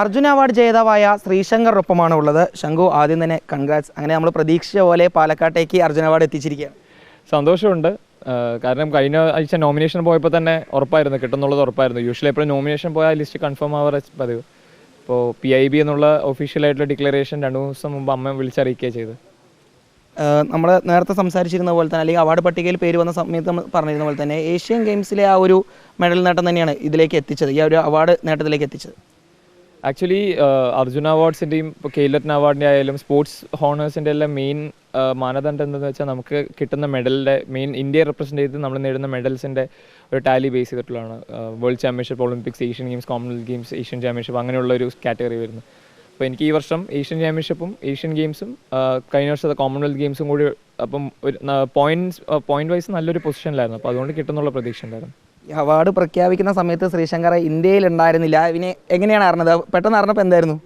Arjuna award ജേതാവായ ശ്രീശങ്കറിനൊപ്പമാണ് ഉള്ളത്. ശങ്കു ആദ്യം തന്നെ കൺഗ്രാറ്റ്സ് അങ്ങനെ നമ്മൾ പ്രതീക്ഷിച്ച പോലെ പാലക്കാട്ടേക്ക് അർജുന അവാർഡ് എത്തിച്ചിരിക്കുകയാണ്. സന്തോഷമുണ്ട്. കാരണം കഴിഞ്ഞ ആഴ്ച നോമിനേഷൻ പോയപ്പോൾ തന്നെ ഉറപ്പായിരുന്നു. കിട്ടുന്നുള്ളത് ഉറപ്പായിരുന്നു. യൂഷ്വലി എപ്പോഴും നോമിനേഷൻ പോയാൽ ലിസ്റ്റ് കൺഫേം ആവാറ് പതിവ്. ഇപ്പോൾ പി ഐ ബി എന്നുള്ള ഒഫീഷ്യലായിട്ടുള്ള ഡിക്ലറേഷൻ രണ്ട് ദിവസം മുമ്പ് അമ്മ വിളിച്ചറിയിക്കുകയാണ് ചെയ്തത്. നമ്മൾ നേരത്തെ സംസാരിച്ചിരുന്ന പോലെ തന്നെ അല്ലെങ്കിൽ അവാർഡ് പട്ടികയിൽ പേര് വന്ന സമയത്ത് നമ്മൾ പറഞ്ഞിരുന്ന പോലെ തന്നെ ഏഷ്യൻ ഗെയിംസിലെ ആ ഒരു മെഡൽ നേട്ടം തന്നെയാണ് ഇതിലേക്ക് എത്തിച്ചത്. ഈ ഒരു അവാർഡ് നേട്ടത്തിലേക്ക് എത്തിച്ചത്. ആക്ച്വലി അർജുന അവാർഡ്സിന്റെയും ഇപ്പോൾ കേരളത്തിന് അവാർഡിന്റെ ആയാലും സ്പോർട്സ് ഹോണേഴ്സിന്റെ എല്ലാം മെയിൻ മാനദണ്ഡം എന്തെന്ന് വെച്ചാൽ നമുക്ക് കിട്ടുന്ന മെഡലിന്റെ മെയിൻ ഇന്ത്യയെ റെപ്രസെന്റ് ചെയ്ത് നമ്മൾ നേടുന്ന മെഡൽസിന്റെ ഒരു ടാലി ബേസ് ചെയ്തിട്ടുള്ളതാണ്. World championship Olympics Asian games commonwealth games Asian championship അങ്ങനെയുള്ള ഒരു കാറ്റഗറി വരുന്നു. അപ്പോൾ എനിക്ക് ഈ വർഷം ഏഷ്യൻ ചാമ്പ്യൻഷിപ്പും ഏഷ്യൻ ഗെയിംസും കഴിഞ്ഞ വർഷത്തെ കോമൺവെൽത്ത് ഗെയിംസും കൂടി അപ്പം ഒരു പോയിന്റ് പോയിന്റ് വൈസ് നല്ലൊരു പൊസിഷനിലായിരുന്നു അപ്പോൾ അതുകൊണ്ട് കിട്ടുന്നുള്ള പ്രതീക്ഷ ഉണ്ടായിരുന്നു. അവാർഡ് പ്രഖ്യാപിക്കുന്ന സമയത്ത് ശ്രീശങ്കർ ഇന്ത്യയിൽ ഉണ്ടായിരുന്നില്ല. ഇവനെ എങ്ങനെയാണ് അറിഞ്ഞത്? പെട്ടെന്ന് അറിഞ്ഞപ്പോൾ എന്തായിരുന്നു?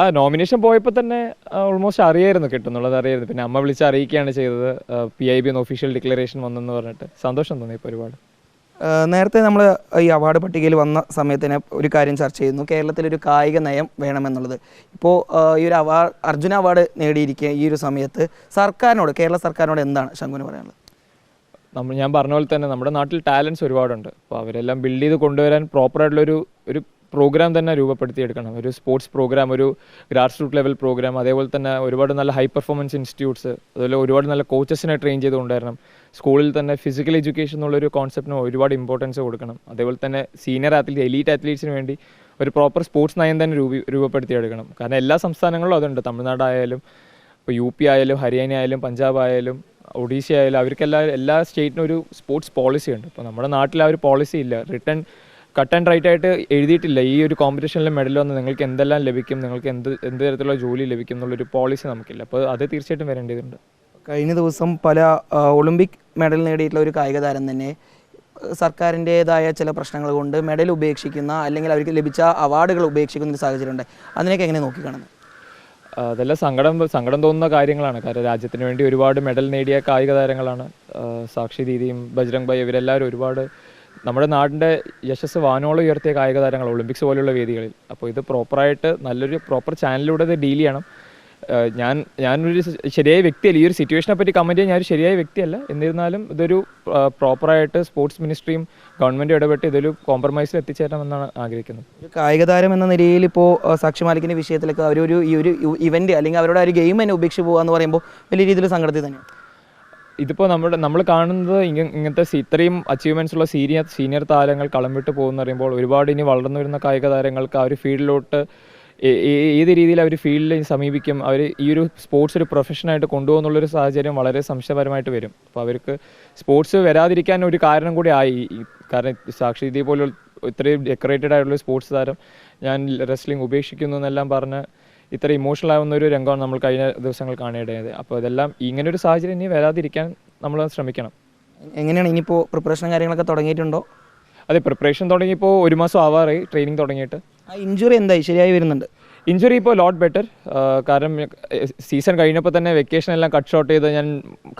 ആ നോമിനേഷൻ പോയപ്പോൾ തന്നെ ഓൾമോസ്റ്റ് അറിയായിരുന്നു കിട്ടുന്നുള്ളത് അറിയായിരുന്നു. പിന്നെ അമ്മ വിളിച്ച് അറിയിക്കുകയാണ് ചെയ്തത്. പി ഐ ബി എന്ന ഒഫീഷ്യൽ ഡിക്ലറേഷൻ വന്നെന്ന് പറഞ്ഞിട്ട്. സന്തോഷം തോന്നി ഇപ്പോൾ ഒരുപാട്. നേരത്തെ നമ്മൾ ഈ അവാർഡ് പട്ടികയിൽ വന്ന സമയത്തിന് ഒരു കാര്യം ചർച്ച ചെയ്യുന്നു. കേരളത്തിലൊരു കായിക നയം വേണമെന്നുള്ളത്. ഇപ്പോൾ ഈ ഒരു അവാർഡ് അർജുന അവാർഡ് നേടിയിരിക്കുക ഈ ഒരു സമയത്ത് സർക്കാരിനോട് കേരള സർക്കാരിനോട് എന്താണ് ശങ്കുന് പറയാനുള്ളത്? നമ്മൾ ഞാൻ പറഞ്ഞ പോലെ തന്നെ നമ്മുടെ നാട്ടിൽ ടാലൻസ് ഒരുപാടുണ്ട്. അപ്പോൾ അവരെല്ലാം ബിൽഡ് ചെയ്ത് കൊണ്ടുവരാൻ പ്രോപ്പറായിട്ടുള്ളൊരു ഒരു പ്രോഗ്രാം തന്നെ രൂപപ്പെടുത്തിയെടുക്കണം. ഒരു സ്പോർട്സ് പ്രോഗ്രാം ഒരു ഗ്രാസ് റൂട്ട് ലെവൽ പ്രോഗ്രാം അതേപോലെ തന്നെ ഒരുപാട് നല്ല ഹൈ പെർഫോമൻസ് ഇൻസ്റ്റിറ്റ്യൂട്ട്സ് അതുപോലെ ഒരുപാട് നല്ല കോച്ചസിനെ ട്രെയിൻ ചെയ്ത് കൊണ്ടുവരണം. സ്കൂളിൽ തന്നെ ഫിസിക്കൽ എഡ്യൂക്കേഷൻ എന്നുള്ളൊരു കോൺസെപ്റ്റിന് ഒരുപാട് ഇമ്പോർട്ടൻസ് കൊടുക്കണം. അതേപോലെ തന്നെ സീനിയർ അത്ലീറ്റ് എലീറ്റ് അത്ലീറ്റ്സിന് വേണ്ടി ഒരു പ്രോപ്പർ സ്പോർട്സ് നയം തന്നെ രൂപീ രൂപപ്പെടുത്തിയെടുക്കണം. കാരണം എല്ലാ സംസ്ഥാനങ്ങളിലും അതുണ്ട്. തമിഴ്നാടായാലും ഇപ്പോൾ യു പി ആയാലും ഹരിയാന ആയാലും പഞ്ചാബ് ആയാലും ഒഡീഷ ആയാലും അവർക്കെല്ലാം എല്ലാ സ്റ്റേറ്റിനും ഒരു സ്പോർട്സ് പോളിസി ഉണ്ട്. അപ്പോൾ നമ്മുടെ നാട്ടിൽ ആ ഒരു പോളിസി ഇല്ല. റിട്ടേൺ കട്ട് ആൻഡ് റൈറ്റ് ആയിട്ട് എഴുതിയിട്ടില്ല. ഈ ഒരു കോമ്പറ്റീഷനിൽ മെഡൽ വന്ന് നിങ്ങൾക്ക് എന്തെല്ലാം ലഭിക്കും നിങ്ങൾക്ക് എന്ത് എന്ത് തരത്തിലുള്ള ജോലി ലഭിക്കും എന്നുള്ളൊരു പോളിസി നമുക്കില്ല. അപ്പോൾ അത് തീർച്ചയായിട്ടും വരേണ്ടതുണ്ട്. കഴിഞ്ഞ ദിവസം പല ഒളിമ്പിക് മെഡൽ നേടിയിട്ടുള്ള ഒരു കായിക താരം തന്നെ സർക്കാരിന്റേതായ ചില പ്രശ്നങ്ങൾ കൊണ്ട് മെഡൽ ഉപേക്ഷിക്കുന്ന അല്ലെങ്കിൽ അവർക്ക് ലഭിച്ച അവാർഡുകൾ ഉപേക്ഷിക്കുന്ന ഒരു സാഹചര്യമുണ്ട് അതിനൊക്കെ എങ്ങനെ നോക്കിക്കാണുന്നത്? അതെല്ലാം സങ്കടം സങ്കടം തോന്നുന്ന കാര്യങ്ങളാണ്. കാരണം രാജ്യത്തിന് വേണ്ടി ഒരുപാട് മെഡൽ നേടിയ കായിക താരങ്ങളാണ്. സാക്ഷി ദീദിയും ബജ്രംഗ് ഭായ് ഇവരെല്ലാവരും ഒരുപാട് നമ്മുടെ നാടിന്റെ യശസ് വാനോളം ഉയർത്തിയ കായിക താരങ്ങൾ ഒളിമ്പിക്സ് പോലെയുള്ള വേദികളിൽ. അപ്പോൾ ഇത് പ്രോപ്പറായിട്ട് നല്ലൊരു പ്രോപ്പർ ചാനലിലൂടെ ഇത് ഡീൽ ചെയ്യണം. ഞാൻ ഞാനൊരു ശരിയായ വ്യക്തിയല്ല. ഈ ഒരു സിറ്റുവേഷനെ പറ്റി കമന്റ് ചെയ്യാൻ ഞാനൊരു ശരിയായ വ്യക്തിയല്ല. എന്നിരുന്നാലും ഇതൊരു പ്രോപ്പറായിട്ട് സ്പോർട്സ് മിനിസ്ട്രിയും ഗവൺമെന്റ് ഇടപെട്ട് ഇതൊരു കോംപ്രമൈസിൽ എത്തിച്ചേരണമെന്നാണ് ആഗ്രഹിക്കുന്നത്. കായിക താരം എന്ന നിലയിൽ ഇപ്പോൾ സാക്ഷി മാലിക്കിന്റെ വിഷയത്തിലൊക്കെ അവരൊരു ഈ ഒരു ഇവന്റ് അല്ലെങ്കിൽ അവരുടെ ഒരു ഗെയിം തന്നെ ഉപേക്ഷിച്ച് പോകുക എന്ന് പറയുമ്പോൾ വലിയ രീതിയിൽ സങ്കടത്തിൽ തന്നെ ഇതിപ്പോൾ നമ്മുടെ നമ്മൾ കാണുന്നത് ഇങ്ങ- ഇങ്ങനത്തെ ഇത്രയും അച്ചീവ്മെന്റ്സ് ഉള്ള സീനിയർ സീനിയർ താരങ്ങൾ കളം വിട്ട് പോകുന്ന പറയുമ്പോൾ ഒരുപാട് ഇനി വളർന്നു വരുന്ന കായിക താരങ്ങൾക്ക് ആ ഒരു ഫീൽഡിലോട്ട് ഏത് രീതിയിൽ അവർ ഫീൽഡിൽ സമീപിക്കും അവർ ഈ ഒരു സ്പോർട്സ് ഒരു പ്രൊഫഷനായിട്ട് കൊണ്ടുപോകുന്നുള്ളൊരു സാഹചര്യം വളരെ സംശയപരമായിട്ട് വരും. അപ്പോൾ അവർക്ക് സ്പോർട്സ് വരാതിരിക്കാൻ ഒരു കാരണം കൂടി ആയി. ഈ- കാരണം സാക്ഷി ഇതേ പോലെ ഇത്രയും ഡെക്കറേറ്റഡ് ആയിട്ടുള്ള സ്പോർട്സ് താരം ഞാൻ റെസ്ലിംഗ് ഉപേക്ഷിക്കുന്നു എന്നെല്ലാം പറഞ്ഞ് ഇത്ര ഇമോഷണൽ ആവുന്ന ഒരു രംഗമാണ് നമ്മൾ കഴിഞ്ഞ ദിവസങ്ങൾ കാണേണ്ടത്. അപ്പോൾ ഇതെല്ലാം ഇങ്ങനെ ഒരു സാഹചര്യം ഇനി വരാതിരിക്കാൻ നമ്മൾ ശ്രമിക്കണം. എങ്ങനെയാണ് ഇനിയിപ്പോൾ പ്രിപ്പറേഷൻ കാര്യങ്ങളൊക്കെ തുടങ്ങിയിട്ടുണ്ടോ? അതെ പ്രിപ്പറേഷൻ തുടങ്ങിയപ്പോൾ ഒരു മാസം ആവാറായി ട്രെയിനിങ് തുടങ്ങിയിട്ട്. ആ ഇഞ്ചുറി എന്തായി? ശരിയായി വരുന്നുണ്ട്. ഇഞ്ചുറി ഇപ്പോൾ ലോട്ട് ബെറ്റർ കാരണം സീസൺ കഴിഞ്ഞപ്പോൾ തന്നെ വെക്കേഷൻ എല്ലാം കട്ട് ഷോട്ട് ചെയ്ത് ഞാൻ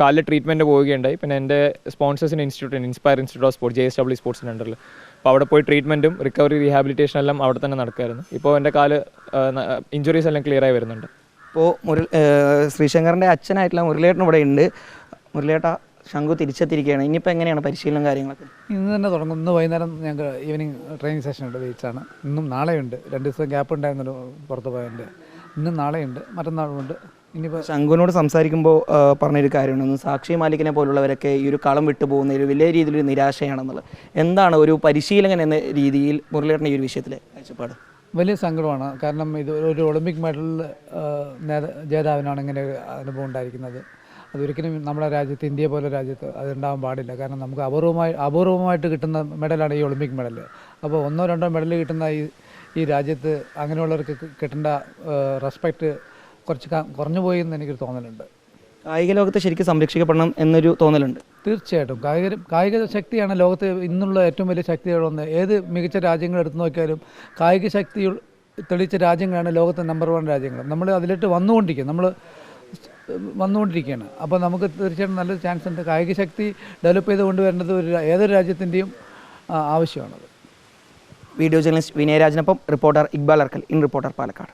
കാലിൽ ട്രീറ്റ്മെന്റ് പോവുകയുണ്ടായി. പിന്നെ എന്റെ സ്പോൺസേഴ്സിന് institute inspire institute of sports J S W സ്പോർട്സിന്റെ അണ്ടറിൽ. അപ്പോൾ അവിടെ പോയി ട്രീറ്റ്മെന്റും റിക്കവറി റീഹാബിലിറ്റേഷൻ എല്ലാം അവിടെ തന്നെ നടക്കുമായിരുന്നു ഇപ്പോൾ എന്റെ കാൽ ഇഞ്ചുറീസ് എല്ലാം ക്ലിയർ ആയി വരുന്നുണ്ട്. ഇപ്പോൾ ഏഹ് ശ്രീശങ്കറിന്റെ അച്ഛനായിട്ടുള്ള മുരളിയേട്ടൻ ഇവിടെ ഉണ്ട്. മുരളിയേട്ട ശംഖു തിരിച്ചെത്തിയിരിക്കുകയാണ്. ഇനിയിപ്പോൾ എങ്ങനെയാണ് പരിശീലനം കാര്യങ്ങളൊക്കെ? ഇന്ന് തന്നെ തുടങ്ങും. ഇന്ന് വൈകുന്നേരം ഞങ്ങൾക്ക് ഈവനിങ് ട്രെയിനിങ് സെഷൻ ഉണ്ട് ബീച്ചാണ് ഇന്നും നാളെയുണ്ട്. രണ്ട് ദിവസം ഗ്യാപ്പ് ഉണ്ടായിരുന്നു പുറത്ത് പോയതിന്റെ ഇന്നും നാളെയുണ്ട്. മറ്റന്നാളുമുണ്ട്. ഇനിയിപ്പോൾ ശംഖുവിനോട് സംസാരിക്കുമ്പോൾ പറഞ്ഞൊരു കാര്യമാണ് സാക്ഷി മാലിക്കിനെ പോലുള്ളവരൊക്കെ ഈ ഒരു കളം വിട്ടു പോകുന്ന ഒരു വലിയ രീതിയിലൊരു നിരാശയാണെന്നുള്ളത്. എന്താണ് ഒരു പരിശീലകൻ എന്ന രീതിയിൽ മുരളിയേട്ടൻ ഈ ഒരു വിഷയത്തിലെ കാഴ്ചപ്പാട്? വലിയ സങ്കടമാണ്. കാരണം ഇത് ഒരു ഒളിമ്പിക് മെഡൽ ജേതാവിനാണ് ഇങ്ങനെ അനുഭവം ഉണ്ടായിരിക്കുന്നത്. അതൊരിക്കലും നമ്മുടെ രാജ്യത്ത് ഇന്ത്യ പോലെ രാജ്യത്ത് അത് ഉണ്ടാകാൻ പാടില്ല. കാരണം നമുക്ക് അപൂർവമായി അപൂർവമായിട്ട് കിട്ടുന്ന മെഡലാണ് ഈ ഒളിമ്പിക് മെഡൽ അപ്പോൾ ഒന്നോ രണ്ടോ മെഡൽ കിട്ടുന്ന ഈ ഈ രാജ്യത്ത് അങ്ങനെയുള്ളവർക്ക് കിട്ടേണ്ട റെസ്പെക്റ്റ് കുറച്ച് കുറഞ്ഞു പോയി എന്ന് എനിക്കൊരു തോന്നലുണ്ട്. കായിക ലോകത്തെ ശരിക്കും സംരക്ഷിക്കപ്പെടണം എന്നൊരു തോന്നലുണ്ട്. തീർച്ചയായിട്ടും. കായിക കായിക ശക്തിയാണ് ലോകത്ത് ഇന്നുള്ള ഏറ്റവും വലിയ ശക്തികളൊന്ന് ഏത് മികച്ച രാജ്യങ്ങൾ എടുത്തു നോക്കിയാലും കായിക ശക്തി തെളിച്ച തെളിയിച്ച രാജ്യങ്ങളാണ് ലോകത്തെ നമ്പർ വൺ രാജ്യങ്ങൾ. നമ്മൾ അതിലിട്ട് വന്നുകൊണ്ടിരിക്കും. നമ്മൾ വന്നുകൊണ്ടിരിക്കുകയാണ്. അപ്പോൾ നമുക്ക് തീർച്ചയായിട്ടും നല്ലൊരു ചാൻസ് ഉണ്ട്. കായിക ശക്തി ഡെവലപ്പ് ചെയ്ത് കൊണ്ടുവരേണ്ടത് ഒരു ഏതൊരു രാജ്യത്തിന്റെയും ആവശ്യമാണത്. Video journalist വിനയരാജനൊപ്പം reporter Iqbal Arkal in reporter Palakkad.